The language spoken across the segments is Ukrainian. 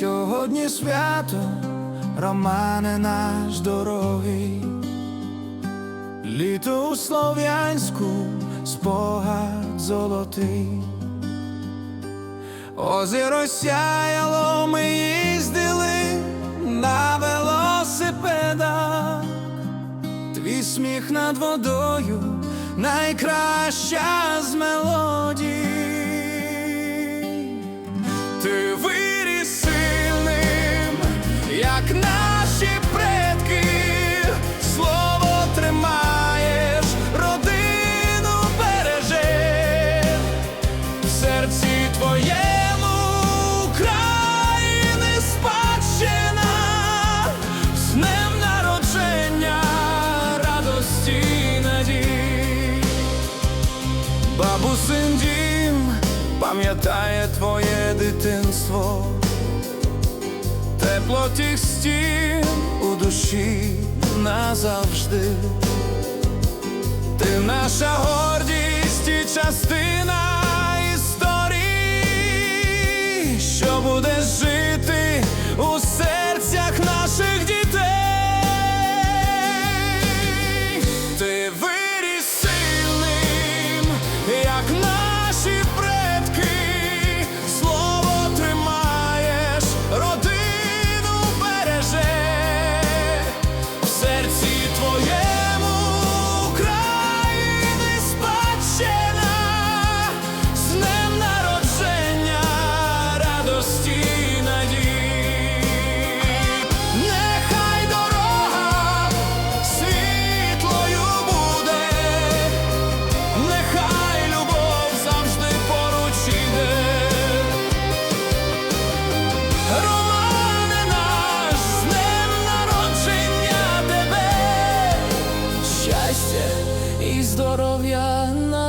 Сьогодні свято, Романе наш дорогий, літо у Слов'янську, спогад золотий. Озеро сяяло, ми їздили на велосипедах. Твій сміх над водою найкраща з мелодій. Пам'ятає твоє дитинство, тепло тих стін у душі назавжди. Ти наша гордість і частина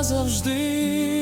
назавжди.